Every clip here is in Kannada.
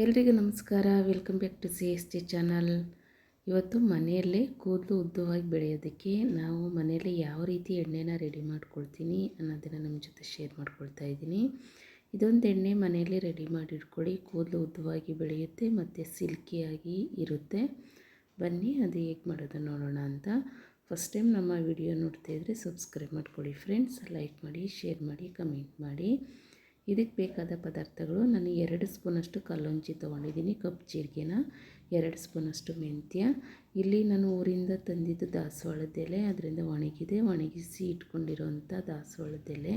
ಎಲ್ರಿಗೂ ನಮಸ್ಕಾರ. Welcome back to C S T channel ಇವತ್ತು ಮನೆಯಲ್ಲೇ ಕೂದಲು ಉದ್ದವಾಗಿ ಬೆಳೆಯೋದಕ್ಕೆ ನಾವು ಮನೆಯಲ್ಲೇ ಯಾವ ರೀತಿ ಎಣ್ಣೆನ ರೆಡಿ ಮಾಡ್ಕೊಳ್ತೀನಿ ಅನ್ನೋದನ್ನು ನಿಮ್ಮ ಜೊತೆ ಶೇರ್ ಮಾಡ್ಕೊಳ್ತಾ ಇದ್ದೀನಿ. ಇದೊಂದು ಎಣ್ಣೆ ಮನೆಯಲ್ಲಿ ರೆಡಿ ಮಾಡಿ ಇಟ್ಕೊಳ್ಳಿ ಕೂದಲು ಉದ್ದವಾಗಿ ಬೆಳೆಯುತ್ತೆ ಮತ್ತು ಸಿಲ್ಕಿಯಾಗಿ ಇರುತ್ತೆ. ಬನ್ನಿ, ಅದು ಹೇಗೆ ಮಾಡೋದು ನೋಡೋಣ ಅಂತ. ಫಸ್ಟ್ ಟೈಮ್ ನಮ್ಮ ವಿಡಿಯೋ ನೋಡ್ತಾ ಇದ್ದರೆ ಸಬ್ಸ್ಕ್ರೈಬ್ ಮಾಡ್ಕೊಳ್ಳಿ ಫ್ರೆಂಡ್ಸ್ ಲೈಕ್ ಮಾಡಿ ಶೇರ್ ಮಾಡಿ ಕಮೆಂಟ್ ಮಾಡಿ. ಇದಕ್ಕೆ ಬೇಕಾದ ಪದಾರ್ಥಗಳು ನಾನು ಎರಡು ಸ್ಪೂನಷ್ಟು ಕಲ್ಲೊಂಚಿ ತೊಗೊಂಡಿದ್ದೀನಿ, ಕಪ್ ಜೀರಿಗೆನ, ಎರಡು ಸ್ಪೂನಷ್ಟು ಮೆಂತ್ಯ. ಇಲ್ಲಿ ನಾನು ಊರಿಂದ ತಂದಿದ್ದು ದಾಸವಾಳದೆಲೆ ಅದರಿಂದ ಒಣಗಿದೆ. ಒಣಗಿಸಿ ಇಟ್ಕೊಂಡಿರೋಂಥ ದಾಸವಾಳದೆಲೆ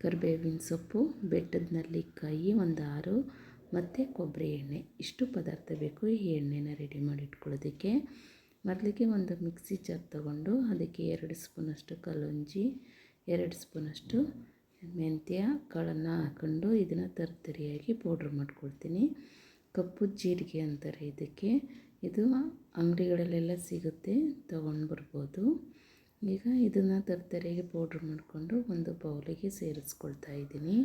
ಕರಿಬೇವಿನ ಸೊಪ್ಪು, ಬೆಟ್ಟದ ನಲ್ಲಿಕಾಯಿ, ಒಂದು ಆರು, ಮತ್ತು ಕೊಬ್ಬರಿ ಎಣ್ಣೆ. ಇಷ್ಟು ಪದಾರ್ಥ ಬೇಕು ಈ ಎಣ್ಣೆನ ರೆಡಿ ಮಾಡಿ ಇಟ್ಕೊಳ್ಳೋದಕ್ಕೆ. ಮೊದಲಿಗೆ ಒಂದು ಮಿಕ್ಸಿ ಜಾರ್ ತಗೊಂಡು ಅದಕ್ಕೆ ಎರಡು ಸ್ಪೂನಷ್ಟು ಕಲ್ಲುಂಜಿ ಎರಡು ಸ್ಪೂನಷ್ಟು ಮೆಂತ್ಯ ಕಾಳನ್ನು ಹಾಕ್ಕೊಂಡು ಇದನ್ನು ತರ್ತರಿಯಾಗಿ ಪೌಡ್ರ್ ಮಾಡ್ಕೊಳ್ತೀನಿ. ಕಪ್ಪು ಜೀರಿಗೆ ಅಂತಾರೆ ಇದಕ್ಕೆ. ಇದು ಅಂಗಡಿಗಳಲ್ಲೆಲ್ಲ ಸಿಗುತ್ತೆ, ತೊಗೊಂಡು ಬರ್ಬೋದು. ಈಗ ಇದನ್ನು ತರ್ತರಿಯಾಗಿ ಪೌಡ್ರ್ ಮಾಡಿಕೊಂಡು ಒಂದು ಬೌಲಿಗೆ ಸೇರಿಸ್ಕೊಳ್ತಾ ಇದ್ದೀನಿ.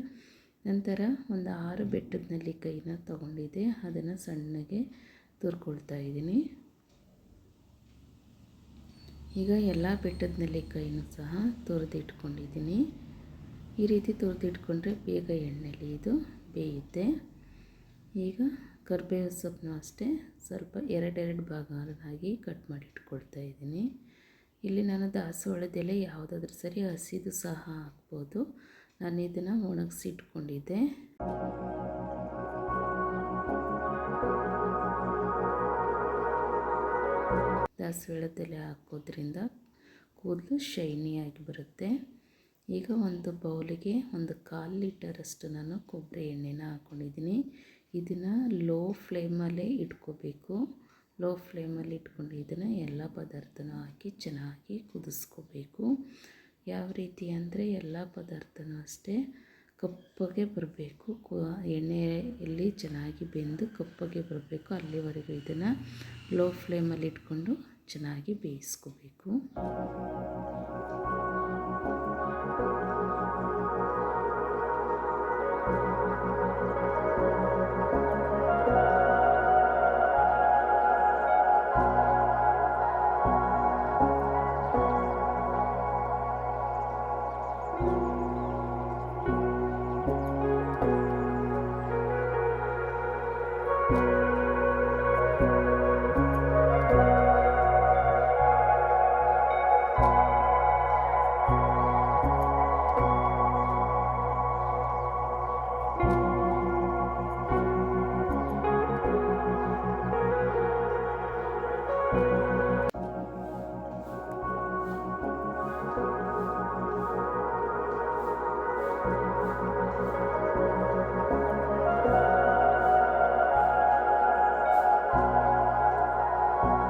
ನಂತರ ಒಂದು ಆರು ಬೆಟ್ಟದ ನೆಲ್ಲಿಕಾಯಿನ ತೊಗೊಂಡಿದ್ದೆ ಅದನ್ನು ಸಣ್ಣಗೆ ತುರ್ಕೊಳ್ತಾ ಇದ್ದೀನಿ. ಈಗ ಎಲ್ಲ ಬೆಟ್ಟದ ನೆಲ್ಲಿಕಾಯಿನೂ ಸಹ ತುರಿದಿಟ್ಕೊಂಡಿದ್ದೀನಿ. ಈ ರೀತಿ ತುರಿದಿಟ್ಕೊಂಡ್ರೆ ಬೇಗ ಎಣ್ಣೆಲಿ ಇದು ಬೇಯುತ್ತೆ. ಈಗ ಕರ್ಬೇವು ಸೊಪ್ಪನ್ನು ಅಷ್ಟೇ ಸ್ವಲ್ಪ ಎರಡೆರಡು ಭಾಗನಾಗಿ ಕಟ್ ಮಾಡಿ ಇಟ್ಕೊಳ್ತಾ ಇದ್ದೀನಿ. ಇಲ್ಲಿ ನಾನು ದಾಸವಾಳದೆಲೆ ಯಾವುದಾದ್ರೂ ಸರಿ ಹಸಿದು ಸಹ ಹಾಕ್ಬೋದು. ನಾನು ಇದನ್ನು ಒಣಗಿಸಿ ಇಟ್ಕೊಂಡಿದ್ದೆ ದಾಸವಾಳದೆಲೆ ಹಾಕೋದ್ರಿಂದ ಕೂದಲು ಶೈನಿಯಾಗಿ ಬರುತ್ತೆ. ಈಗ ಒಂದು ಬೌಲಿಗೆ ಒಂದು ಕಾಲು ಲೀಟರಷ್ಟು ನಾನು ಕೊಬ್ಬರಿ ಎಣ್ಣೆನ ಹಾಕ್ಕೊಂಡಿದ್ದೀನಿ ಇದನ್ನು ಲೋ ಫ್ಲೇಮಲ್ಲೇ ಇಟ್ಕೋಬೇಕು. ಲೋ ಫ್ಲೇಮಲ್ಲಿ ಇಟ್ಕೊಂಡು ಇದನ್ನು ಎಲ್ಲ ಪದಾರ್ಥನೂ ಹಾಕಿ ಚೆನ್ನಾಗಿ ಕುದಿಸ್ಕೋಬೇಕು. ಯಾವ ರೀತಿ ಅಂದರೆ ಎಲ್ಲ ಪದಾರ್ಥನೂ ಅಷ್ಟೇ ಕಪ್ಪಗೆ ಬರಬೇಕು. ಎಣ್ಣೆಯಲ್ಲಿ ಚೆನ್ನಾಗಿ ಬೆಂದು ಕಪ್ಪಗೆ ಬರಬೇಕು. ಅಲ್ಲಿವರೆಗೂ ಇದನ್ನು ಲೋ ಫ್ಲೇಮಲ್ಲಿ ಇಟ್ಕೊಂಡು ಚೆನ್ನಾಗಿ ಬೇಯಿಸ್ಕೋಬೇಕು.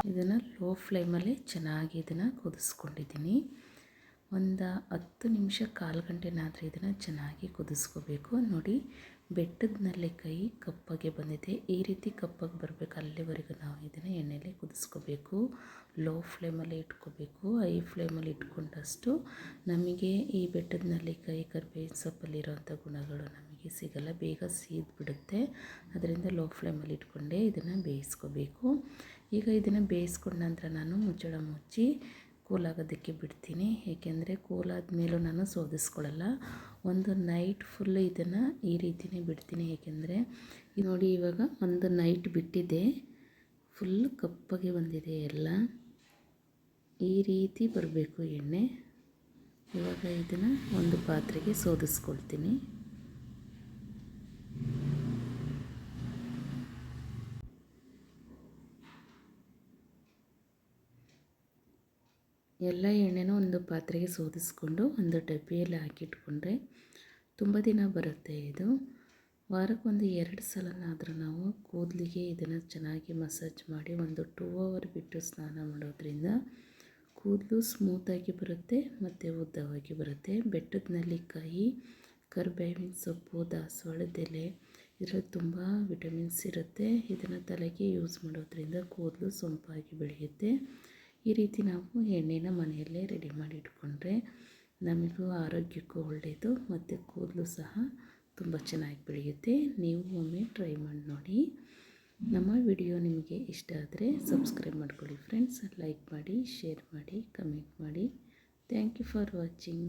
ಇದನ್ನು ಲೋ ಫ್ಲೇಮಲ್ಲಿ ಚೆನ್ನಾಗಿ ಇದನ್ನು ಕುದಿಸ್ಕೊಂಡಿದ್ದೀನಿ. ಒಂದು ಹತ್ತು ನಿಮಿಷ ಕಾಲು ಗಂಟೆನಾದರೂ ಇದನ್ನು ಚೆನ್ನಾಗಿ ಕುದಿಸ್ಕೋಬೇಕು. ನೋಡಿ ಬೆಟ್ಟದ ಕೈ ಕಪ್ಪಾಗೆ ಬಂದಿದೆ. ಈ ರೀತಿ ಕಪ್ಪಾಗಿ ಬರಬೇಕು. ಅಲ್ಲಿವರೆಗೂ ನಾವು ಇದನ್ನು ಎಣ್ಣೆಯಲ್ಲಿ ಕುದಿಸ್ಕೋಬೇಕು. ಲೋ ಫ್ಲೇಮಲ್ಲಿ ಇಟ್ಕೋಬೇಕು. ಹೈ ಫ್ಲೇಮಲ್ಲಿ ಇಟ್ಕೊಂಡಷ್ಟು ನಮಗೆ ಈ ಬೆಟ್ಟದ ನೆಲ್ಲಿಕಾಯಿ ಕರ್ಬೇವಿನ ಸೊಪ್ಪಲ್ಲಿರೋಂಥ ಗುಣಗಳು ನಮಗೆ ಸಿಗಲ್ಲ. ಬೇಗ ಸೀದ್ಬಿಡುತ್ತೆ. ಅದರಿಂದ ಲೋ ಫ್ಲೇಮಲ್ಲಿ ಇಟ್ಕೊಂಡೆ ಇದನ್ನು ಬೇಯಿಸ್ಕೋಬೇಕು. ಈಗ ಇದನ್ನು ಬೇಯಿಸ್ಕೊಂಡ ನಂತರ ನಾನು ಮುಚ್ಚಳ ಮುಚ್ಚಿ ಕೂಲಾಗೋದಕ್ಕೆ ಬಿಡ್ತೀನಿ. ಏಕೆಂದರೆ ಕೂಲಾದ ಮೇಲೂ ನಾನು ಸೋದಿಸ್ಕೊಳ್ಳಲ್ಲ. ಒಂದು ನೈಟ್ ಫುಲ್ ಇದನ್ನು ಈ ರೀತಿಯೇ ಬಿಡ್ತೀನಿ. ಏಕೆಂದರೆ ನೋಡಿ ಇವಾಗ ಒಂದು ನೈಟ್ ಬಿಟ್ಟಿದೆ. ಫುಲ್ ಕಪ್ಪಗೆ ಬಂದಿದೆ ಎಲ್ಲ. ಈ ರೀತಿ ಬರಬೇಕು ಎಣ್ಣೆ. ಇವಾಗ ಇದನ್ನು ಒಂದು ಪಾತ್ರೆಗೆ ಸೋದಿಸ್ಕೊಳ್ತೀನಿ. ಎಲ್ಲ ಎಣ್ಣೆನ ಒಂದು ಪಾತ್ರೆಗೆ ಸೋದಿಸ್ಕೊಂಡು ಒಂದು ಡಬ್ಬಿಯಲ್ಲಿ ಹಾಕಿಟ್ಕೊಂಡ್ರೆ ತುಂಬ ದಿನ ಬರುತ್ತೆ ಇದು. ವಾರಕ್ಕೊಂದು ಎರಡು ಸಲನಾದರೂ ನಾವು ಕೂದಲಿಗೆ ಇದನ್ನು ಚೆನ್ನಾಗಿ ಮಸಾಜ್ ಮಾಡಿ ಒಂದು ಟೂ ಅವರ್ ಬಿಟ್ಟು ಸ್ನಾನ ಮಾಡೋದ್ರಿಂದ ಕೂದಲು ಸ್ಮೂತಾಗಿ ಬರುತ್ತೆ ಮತ್ತು ಉದ್ದವಾಗಿ ಬರುತ್ತೆ. ಬೆಟ್ಟದ ನೆಲ್ಲಿಕಾಯಿ ಕರಿಬೇವಿನ ಸೊಪ್ಪು ದಾಸವಾಳದೆಲೆ ಇದರಲ್ಲಿ ತುಂಬ ವಿಟಮಿನ್ಸ್ ಇರುತ್ತೆ. ಇದನ್ನು ತಲೆಗೆ ಯೂಸ್ ಮಾಡೋದ್ರಿಂದ ಕೂದಲು ಸೊಂಪಾಗಿ ಬೆಳೆಯುತ್ತೆ. ಈ ರೀತಿ ನಾವು ಎಣ್ಣೆನ ಮನೆಯಲ್ಲೇ ರೆಡಿ ಮಾಡಿ ಇಟ್ಕೊಂಡ್ರೆ ನಮಗೂ ಆರೋಗ್ಯಕ್ಕೂ ಒಳ್ಳೆಯದು ಮತ್ತು ಕೂದಲು ಸಹ ತುಂಬ ಚೆನ್ನಾಗಿ ಬೆಳೆಯುತ್ತೆ. ನೀವು ಒಮ್ಮೆ ಟ್ರೈ ಮಾಡಿ ನೋಡಿ. ನಮ್ಮ ವಿಡಿಯೋ ನಿಮಗೆ ಇಷ್ಟ ಆದರೆ ಸಬ್ಸ್ಕ್ರೈಬ್ ಮಾಡ್ಕೊಳ್ಳಿ ಫ್ರೆಂಡ್ಸ್ ಲೈಕ್ ಮಾಡಿ ಶೇರ್ ಮಾಡಿ ಕಮೆಂಟ್ ಮಾಡಿ. Thank you for watching